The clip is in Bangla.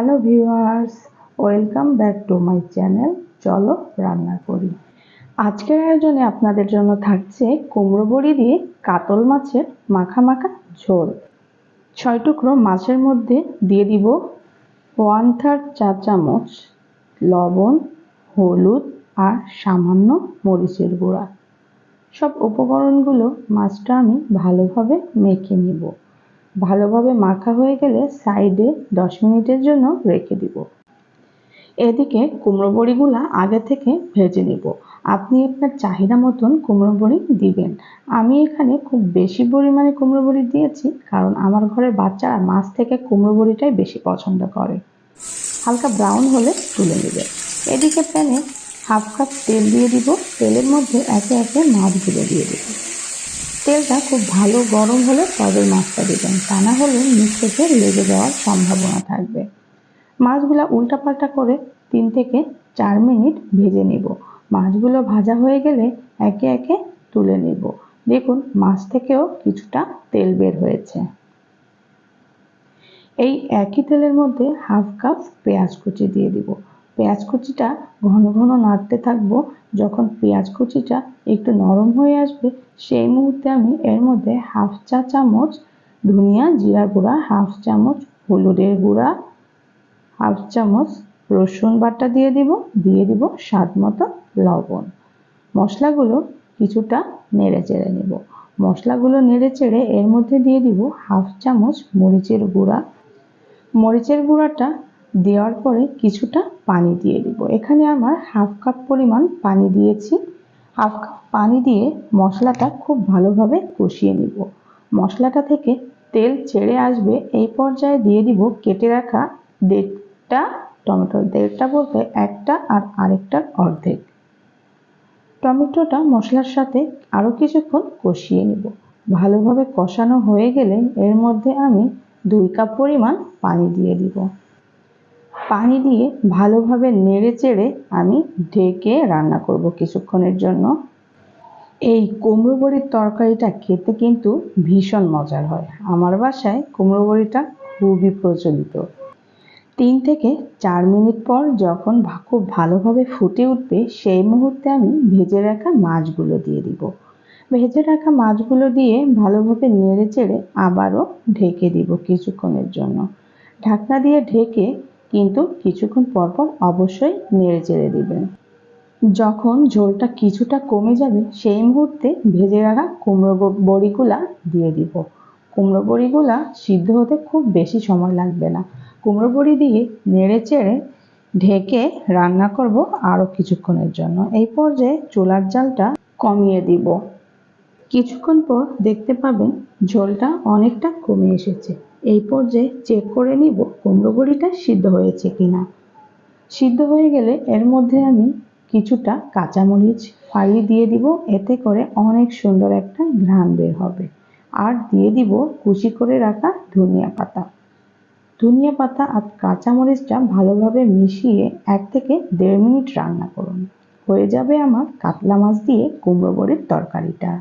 Hello viewers welcome back to my channel চলো রান্না করি। আজকের আয়োজনে আপনাদের জন্য থাকছে কুমড়ো বড়ি দিয়ে কাতল মাছের মাখা মাখা ঝোল। ছয় টুকরো মাছের মধ্যে দিয়ে দিব ওয়ান থার্ড চা চামচ লবণ, হলুদ আর সামান্য মরিচের গুঁড়া। সব উপকরণগুলো মাছটা আমি ভালোভাবে মেখে নিব। ভালোভাবে মাখা হয়ে গেলে সাইডে দশ মিনিটের জন্য রেখে দিব। এদিকে কুমড়ো বড়িগুলা আগে থেকে ভেজে নিব। আপনি আপনার চাহিদা মতন কুমড়ো বড়ি দিবেন। আমি এখানে খুব বেশি পরিমাণে কুমড়ো বড়ি দিয়েছি কারণ আমার ঘরের বাচ্চারা মাছ থেকে কুমড়ো বড়িটাই বেশি পছন্দ করে। হালকা ব্রাউন হলে তুলে নেবে। এদিকে প্যানে হাফ কাপ তেল দিয়ে দিব। তেলের মধ্যে একে একে মাছগুলো দিয়ে দিব। তেলটা খুব ভালো গরম হলে তবে মাছটা দেবেন। তা না হলে নিচ থেকে লেগে যাওয়ার সম্ভাবনা থাকবে। মাছগুলো উল্টাপাল্টা করে তিন থেকে চার মিনিট ভেজে নেব। মাছগুলো ভাজা হয়ে গেলে একে একে তুলে নেব। দেখুন, মাছ থেকেও কিছুটা তেল বের হয়েছে। এই একই তেলের মধ্যে হাফ কাপ পেঁয়াজ কুচি দিয়ে দিব। পেঁয়াজ কুচিটা ঘন ঘন নাড়তে থাকব। যখন পেঁয়াজ কুচিটা একটু নরম হয়ে আসবে, সেই মুহূর্তে আমি এর মধ্যে হাফ চা চামচ ধনিয়া জিরা গুঁড়া, হাফ চামচ হলুদের গুঁড়া, হাফ চামচ রসুন বাটা দিয়ে দিব দিয়ে দিব স্বাদ মতো লবণ। মশলাগুলো কিছুটা নেড়ে চেড়ে নেব। মশলাগুলো নেড়ে চেড়ে এর মধ্যে দিয়ে দিব হাফ চামচ মরিচের গুঁড়া। মরিচের গুঁড়াটা দেওয়ার পরে কিছুটা পানি দিয়ে দিব। এখানে আমার হাফ কাপ পরিমাণ পানি দিয়েছি। হাফ কাপ পানি দিয়ে মশলাটা খুব ভালোভাবে কষিয়ে নিব। মশলাটা থেকে তেল ছেড়ে আসবে। এই পর্যায়ে দিয়ে দিব কেটে রাখা দেড়টা টমেটো। দেড়টা বলতে একটা আর আরেকটার অর্ধেক। টমেটোটা মশলার সাথে আরও কিছুক্ষণ কষিয়ে নেব। ভালোভাবে কষানো হয়ে গেলে এর মধ্যে আমি দুই কাপ পরিমাণ পানি দিয়ে দিব। পানি দিয়ে ভালোভাবে নেড়ে চেড়ে আমি ঢেকে রান্না করব কিছুক্ষণের জন্য। এই কুমড়ো বড়ির তরকারিটা খেতে কিন্তু ভীষণ মজার হয়। আমার বাসায় কুমড়ো বড়িটা খুবই প্রচলিত। তিন থেকে চার মিনিট পর যখন খুব ভালোভাবে ফুটে উঠবে, সেই মুহূর্তে আমি ভেজে রাখা মাছগুলো দিয়ে দিব। ভেজে রাখা মাছগুলো দিয়ে ভালোভাবে নেড়ে চেড়ে আবারও ঢেকে দিব কিছুক্ষণের জন্য। ঢাকনা দিয়ে ঢেকে কিন্তু কিছুক্ষণ পরপর অবশ্যই নেড়ে চেড়ে দিবেন। যখন ঝোলটা কিছুটা কমে যাবে, সেই মুহূর্তে ভেজে রাখা কুমড়ো বড়িগুলা দিয়ে দিব। কুমড়ো বড়িগুলা সিদ্ধ হতে খুব বেশি সময় লাগবে না। কুমড়ো বড়ি দিয়ে নেড়ে চেড়ে ঢেকে রান্না করব আরও কিছুক্ষণের জন্য। এই পর্যায়ে চুলার জালটা কমিয়ে দিব। কিছুক্ষণ পর দেখতে পাবেন ঝোলটা অনেকটা কমে এসেছে। এই পর্যায়ে চেক করে নিব কুমড়ো বড়িটা সিদ্ধ হয়েছে কিনা। সিদ্ধ হয়ে গেলে এর মধ্যে আমি কিছুটা কাঁচামরিচ, ফালি দিয়ে দিব, এতে করে অনেক সুন্দর একটা ঘ্রাণ বের হবে। আর দিয়ে দিব কুচি করে রাখা ধনিয়া পাতা। ধনিয়া পাতা আর কাঁচামরিচটা ভালোভাবে মিশিয়ে এক থেকে দেড় মিনিট রান্না করুন। হয়ে যাবে আমার কাতলা মাছ দিয়ে কুমড়ো বড়ির তরকারিটা।